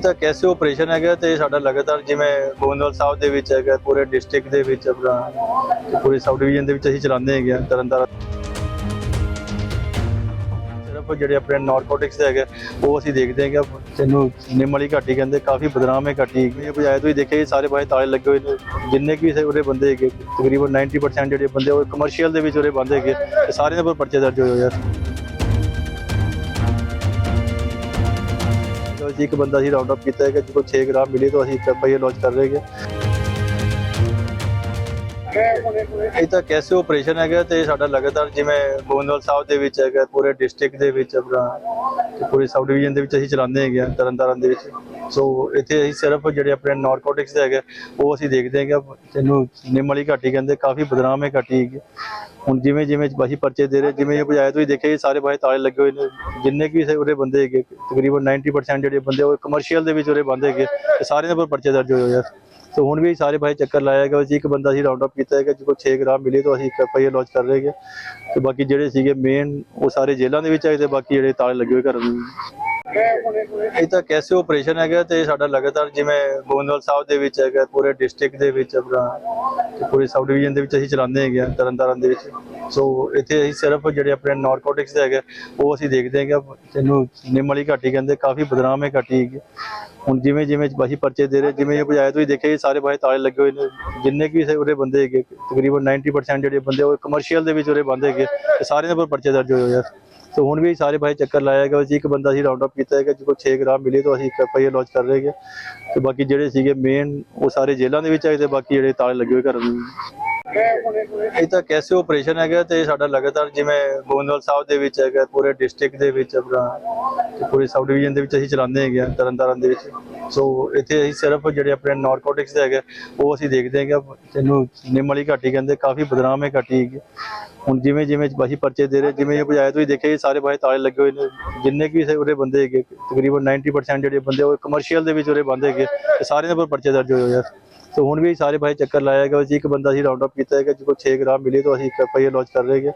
ਤਾਂ ਕੈਸੇ ਆਪਰੇਸ਼ਨ ਹੈਗਾ ਤੇ ਸਾਡਾ ਲਗਾਤਾਰ ਜਿਵੇਂ ਗੋਂਦਵਾਲ ਸਾਹਿਬ ਦੇ ਵਿੱਚ ਹੈਗਾ, ਪੂਰੇ ਡਿਸਟ੍ਰਿਕਟ ਦੇ ਵਿੱਚ ਆਪਣਾ ਪੂਰੇ ਸਬ ਡਿਵੀਜ਼ਨ ਦੇ ਵਿੱਚ ਅਸੀਂ ਚਲਾਉਂਦੇ ਹੈਗੇ ਆ ਤਰਨਤਾਰਨ। ਸਿਰਫ ਜਿਹੜੇ ਆਪਣੇ ਨਾਰਕੋਟਿਕਸ ਹੈਗੇ, ਉਹ ਅਸੀਂ ਦੇਖਦੇ ਹੈਗੇ ਤੈਨੂੰ ਨਿੰਮ ਵਾਲੀ ਘਾਟੀ ਕਹਿੰਦੇ, ਕਾਫੀ ਬਦਨਾਮ ਹੈ ਘਾਟੀ। ਇਹ ਬਜਾਏ ਤੁਸੀਂ ਦੇਖਿਆ ਸਾਰੇ ਬਾਹਰ ਤਾਲੇ ਲੱਗੇ ਹੋਏ ਨੇ, ਜਿੰਨੇ ਵੀ ਸੇ ਉਹਦੇ ਬੰਦੇ ਹੈਗੇ, ਤਕਰੀਬਨ 90% ਜਿਹੜੇ ਬੰਦੇ ਉਹ ਕਮਰਸ਼ੀਅਲ ਦੇ ਵਿੱਚ ਉਹਦੇ ਬੰਦੇ ਹੈਗੇ, ਤੇ ਸਾਰਿਆਂ ਦੇ ਉੱਪਰ ਪਰਚੇ ਦਰਜ ਹੋਏ ਹੋਏ ਆ। ਜੋ ਜੀ ਇੱਕ ਬੰਦਾ ਅਸੀਂ ਰਾਉਂਡ ਅਪ ਕੀਤਾ ਹੈ ਕਿ ਜਿਹਨੂੰ 6 ਗ੍ਰਾਮ ਮਿਲੇ ਤਾਂ ਅਸੀਂ ਇੱਕ ਆਈ ਲੌਂਚ ਕਰ ਰਹੇ ਹਾਂ ਇਹ ਤਾਂ ਕੈਸੇ ਆਪਰੇਸ਼ਨ ਹੈਗਾ ਤੇ ਸਾਡਾ ਲਗਾਤਾਰ ਜਿਵੇਂ ਗੋਂਦਵਾਲ ਸਾਹਿਬ ਦੇ ਵਿੱਚ ਹੈਗਾ, ਪੂਰੇ ਡਿਸਟ੍ਰਿਕਟ ਦੇ ਵਿੱਚ ਆਪਣਾ ਪੂਰੇ ਸਬ ਡਿਵੀਜ਼ਨ ਦੇ ਵਿੱਚ ਅਸੀਂ ਚਲਾਉਂਦੇ ਹੈਗੇ ਤਰਨਤਾਰਨ ਦੇ ਵਿੱਚ। ਸੋ ਇੱਥੇ ਅਸੀਂ ਸਿਰਫ ਜਿਹੜੇ ਆਪਣੇ ਨਾਰਕੋਟਿਕਸ ਦੇ ਹੈਗੇ, ਉਹ ਅਸੀਂ ਦੇਖਦੇ ਹੈਗੇ ਤੈਨੂੰ ਨਿੰਮ ਵਾਲੀ ਘਾਟੀ ਕਹਿੰਦੇ, ਕਾਫੀ ਬਦਨਾਮ ਹੈ ਘਾਟੀ ਹੈਗੀ। ਹੁਣ ਜਿਵੇਂ ਜਿਵੇਂ ਬਾਹੀ ਪਰਚੇ ਦੇ ਰਹੇ, ਜਿਵੇਂ ਬਜਾਏ ਤੁਸੀਂ ਦੇਖਿਆ ਸਾਰੇ ਬਾਹਰ ਤਾਲੇ ਲੱਗੇ ਹੋਏ ਨੇ, ਜਿੰਨੇ ਵੀ ਉਹਦੇ ਬੰਦੇ ਹੈਗੇ, ਤਕਰੀਬਨ 90% ਜਿਹੜੇ ਬੰਦੇ ਉਹ ਕਮਰਸ਼ੀਅਲ ਦੇ ਵਿੱਚ ਉਹਦੇ ਬੰਦੇ ਹੈਗੇ, ਤੇ ਸਾਰਿਆਂ ਦੇ ਉੱਪਰ ਪਰਚੇ ਦਰਜ ਹੋਏ ਹੋਏ ਆ। ਸੋ ਹੁਣ ਵੀ ਸਾਰੇ ਭਾਈ ਚੱਕਰ ਲਾਇਆ ਗਿਆ ਜੀ ਇੱਕ ਬੰਦਾ ਸੀ ਰਾਉਂਡ ਅਪ ਕੀਤਾ ਹੈਗਾ ਜਿਹਨੂੰ 6 ਗ੍ਰਾਮ ਮਿਲੇ ਤਾਂ ਅਸੀਂ ਇੱਕ ਆਈ ਲੌਂਚ ਕਰ ਰਹੇ ਹਾਂ ਤੇ ਬਾਕੀ ਜਿਹੜੇ ਸੀਗੇ ਮੇਨ ਉਹ ਸਾਰੇ ਜੇਲ੍ਹਾਂ ਦੇ ਵਿੱਚ ਆਏ ਤੇ ਬਾਕੀ ਜਿਹੜੇ ਤਾਲੇ ਲੱਗੇ ਹੋਏ ਘਰਾਂ ਨੂੰ ਇਹ ਤਾਂ ਕੈਸੇ ਆਪਰੇਸ਼ਨ ਹੈਗਾ ਤੇ ਸਾਡਾ ਲਗਾਤਾਰ ਜਿਵੇਂ ਗੋਂਦਵਾਲ ਸਾਹਿਬ ਦੇ ਵਿੱਚ ਹੈਗਾ, ਪੂਰੇ ਡਿਸਟ੍ਰਿਕਟ ਦੇ ਵਿੱਚ ਆਪਣਾ ਪੂਰੇ ਸਬ ਡਿਵੀਜ਼ਨ ਦੇ ਵਿੱਚ ਅਸੀਂ ਚਲਾਉਂਦੇ ਹੈਗੇ ਤਰਨਤਾਰਨ ਦੇ ਵਿੱਚ। ਸੋ ਇੱਥੇ ਅਸੀਂ ਸਿਰਫ ਜਿਹੜੇ ਆਪਣੇ ਨਾਰਕੋਟਿਕਸ ਦੇ ਹੈਗੇ, ਉਹ ਅਸੀਂ ਦੇਖਦੇ ਹੈਗੇ ਤੈਨੂੰ ਨਿੰਮ ਵਾਲੀ ਘਾਟੀ ਕਹਿੰਦੇ, ਕਾਫੀ ਬਦਨਾਮ ਹੈ ਘਾਟੀ ਹੈਗੀ। ਹੁਣ ਜਿਵੇਂ ਜਿਵੇਂ ਬਾਹੀ ਪਰਚੇ ਦੇ ਰਹੇ, ਜਿਵੇਂ ਬਜਾਏ ਤੁਸੀਂ ਦੇਖਿਆ ਸਾਰੇ ਬਾਹਰ ਤਾਲੇ ਲੱਗੇ ਹੋਏ ਨੇ, ਜਿੰਨੇ ਵੀ ਸੇ ਉਹਦੇ ਬੰਦੇ ਹੈਗੇ, ਤਕਰੀਬਨ 90% ਜਿਹੜੇ ਬੰਦੇ, ਉਹ ਕਮਰਸ਼ੀਅਲ ਦੇ ਵਿੱਚ ਉਹਦੇ ਬੰਦੇ ਹੈਗੇ, ਤੇ ਸਾਰਿਆਂ ਦੇ ਉੱਪਰ ਪਰਚੇ ਦਰਜ ਹੋਏ ਹੋਏ ਆ। ਸੋ ਹੁਣ ਵੀ ਸਾਰੇ ਭਾਈ ਚੱਕਰ ਲਾਇਆ ਗਿਆ ਜੀ ਇੱਕ ਬੰਦਾ ਸੀ ਰਾਉਂਡ ਅਪ ਕੀਤਾ ਹੈਗਾ ਜਿਹਨੂੰ 6 ਗ੍ਰਾਮ ਮਿਲੇ ਤਾਂ ਅਸੀਂ ਇੱਕ ਆਈ ਲੌਂਚ ਕਰ ਰਹੇ ਹਾਂ ਤੇ ਬਾਕੀ ਜਿਹੜੇ ਸੀਗੇ ਮੇਨ ਉਹ ਸਾਰੇ ਜੇਲ੍ਹਾਂ ਦੇ ਵਿੱਚ ਆਏ ਤੇ ਬਾਕੀ ਜਿਹੜੇ ਤਾਲੇ ਲੱਗੇ ਹੋਏ ਘਰਾਂ ਨੂੰ ਇਹ ਤਾਂ ਕੈਸੇ ਆਪਰੇਸ਼ਨ ਹੈਗਾ ਤੇ ਸਾਡਾ ਲਗਾਤਾਰ ਜਿਵੇਂ ਗੋਂਦਵਾਲ ਸਾਹਿਬ ਦੇ ਵਿੱਚ ਹੈਗਾ, ਪੂਰੇ ਡਿਸਟ੍ਰਿਕਟ ਦੇ ਵਿੱਚ ਆਪਣਾ ਪੂਰੇ ਸਬ ਡਿਵੀਜ਼ਨ ਦੇ ਵਿੱਚ ਅਸੀਂ ਚਲਾਉਂਦੇ ਹੈਗੇ ਤਰਨਤਾਰਨ ਦੇ ਵਿੱਚ। ਸੋ ਇੱਥੇ ਅਸੀਂ ਸਿਰਫ ਜਿਹੜੇ ਆਪਣੇ ਨਾਰਕੋਟਿਕਸ ਦੇ ਹੈਗੇ, ਉਹ ਅਸੀਂ ਦੇਖਦੇ ਹੈਗੇ ਤੈਨੂੰ ਨਿੰਮ ਵਾਲੀ ਘਾਟੀ ਕਹਿੰਦੇ, ਕਾਫੀ ਬਦਨਾਮ ਹੈ ਘਾਟੀ ਹੈਗੀ। ਹੁਣ ਜਿਵੇਂ ਜਿਵੇਂ ਬਾਹੀ ਪਰਚੇ ਦੇ ਰਹੇ, ਜਿਵੇਂ ਬਜਾਏ ਤੁਸੀਂ ਦੇਖਿਆ ਜੀ ਸਾਰੇ ਬਾਹਰ ਤਾਲੇ ਲੱਗੇ ਹੋਏ ਨੇ, ਜਿੰਨੇ ਵੀ ਸੇ ਉਹਦੇ ਬੰਦੇ ਹੈਗੇ, ਤਕਰੀਬਨ 90% ਜਿਹੜੇ ਬੰਦੇ ਉਹ ਕਮਰਸ਼ੀਅਲ ਦੇ ਵਿੱਚ ਉਹਦੇ ਬੰਦੇ ਹੈਗੇ, ਤੇ ਸਾਰਿਆਂ ਦੇ ਉੱਪਰ ਪਰਚੇ ਦਰਜ ਹੋਏ ਹੋਏ ਆ। ਸੋ ਹੁਣ ਵੀ ਸਾਰੇ ਭਾਈ ਚੱਕਰ ਲਾਇਆ ਗਿਆ ਜੀ ਇੱਕ ਬੰਦਾ ਸੀ ਰਾਉਂਡ ਅਪ ਕੀਤਾ ਹੈਗਾ ਜਿਹਨੂੰ 6 ਗ੍ਰਾਮ ਮਿਲੇ ਤਾਂ ਅਸੀਂ ਇੱਕ ਆਈ ਲੌਂਚ ਕਰ ਰਹੇ ਹਾਂ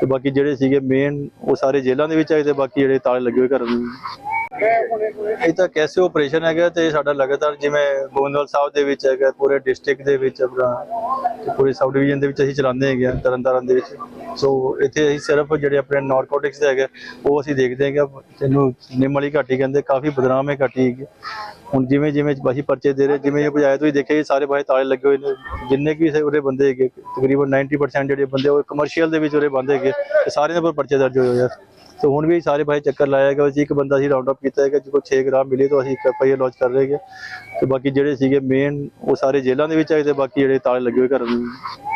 ਤੇ ਬਾਕੀ ਜਿਹੜੇ ਸੀਗੇ ਮੇਨ ਉਹ ਸਾਰੇ ਜੇਲ੍ਹਾਂ ਦੇ ਵਿੱਚ ਆਏ ਤੇ ਬਾਕੀ ਜਿਹੜੇ ਤਾਲੇ ਲੱਗੇ ਹੋਏ ਘਰਾਂ ਨੂੰ ਇਹ ਤਾਂ ਕੈਸੇ ਆਪਰੇਸ਼ਨ ਹੈਗਾ ਤੇ ਸਾਡਾ ਲਗਾਤਾਰ ਜਿਵੇਂ ਗੋਂਦਵਾਲ ਸਾਹਿਬ ਦੇ ਵਿੱਚ ਹੈਗਾ, ਪੂਰੇ ਡਿਸਟ੍ਰਿਕਟ ਦੇ ਵਿੱਚ ਆਪਣਾ ਪੂਰੇ ਸਬ ਡਿਵੀਜ਼ਨ ਦੇ ਵਿੱਚ ਅਸੀਂ ਚਲਾਉਂਦੇ ਹੈਗੇ ਤਰਨਤਾਰਨ ਦੇ ਵਿੱਚ। ਸੋ ਇੱਥੇ ਅਸੀਂ ਸਿਰਫ ਜਿਹੜੇ ਆਪਣੇ ਨਾਰਕੋਟਿਕਸ ਦੇ ਹੈਗੇ, ਉਹ ਅਸੀਂ ਦੇਖਦੇ ਹੈਗੇ ਤੈਨੂੰ ਨਿੰਮ ਵਾਲੀ ਘਾਟੀ ਕਹਿੰਦੇ, ਕਾਫੀ ਬਦਨਾਮ ਹੈ ਘਾਟੀ ਹੈਗੀ। ਹੁਣ ਜਿਵੇਂ ਜਿਵੇਂ ਬਾਹੀ ਪਰਚੇ ਦੇ ਰਹੇ, ਜਿਵੇਂ ਬਜਾਏ ਤੁਸੀਂ ਦੇਖਿਆ ਸਾਰੇ ਬਾਹਰ ਤਾਲੇ ਲੱਗੇ ਹੋਏ ਨੇ, ਜਿੰਨੇ ਵੀ ਸੇ ਉਹਦੇ ਬੰਦੇ ਹੈਗੇ, ਤਕਰੀਬਨ 90% ਜਿਹੜੇ ਬੰਦੇ, ਉਹ ਕਮਰਸ਼ੀਅਲ ਦੇ ਵਿੱਚ ਉਹਦੇ ਬੰਦੇ ਹੈਗੇ, ਤੇ ਸਾਰਿਆਂ ਦੇ ਉੱਪਰ ਪਰਚੇ ਦਰਜ ਹੋਏ ਹੋਏ ਆ। ਸੋ ਹੁਣ ਵੀ ਸਾਰੇ ਭਾਈ ਚੱਕਰ ਲਾਇਆ ਗਿਆ ਜੀ ਇੱਕ ਬੰਦਾ ਸੀ ਰਾਉਂਡ ਅਪ ਕੀਤਾ ਹੈਗਾ ਜਿਹਨੂੰ 6 ਗ੍ਰਾਮ ਮਿਲੇ ਤਾਂ ਅਸੀਂ ਇੱਕ ਆਈ ਲੌਂਚ ਕਰ ਰਹੇ ਹਾਂ ਤੇ ਬਾਕੀ ਜਿਹੜੇ ਸੀਗੇ ਮੇਨ ਉਹ ਸਾਰੇ ਜੇਲ੍ਹਾਂ ਦੇ ਵਿੱਚ ਆਏ ਤੇ ਬਾਕੀ ਜਿਹੜੇ ਤਾਲੇ ਲੱਗੇ ਹੋਏ ਘਰਾਂ ਨੂੰ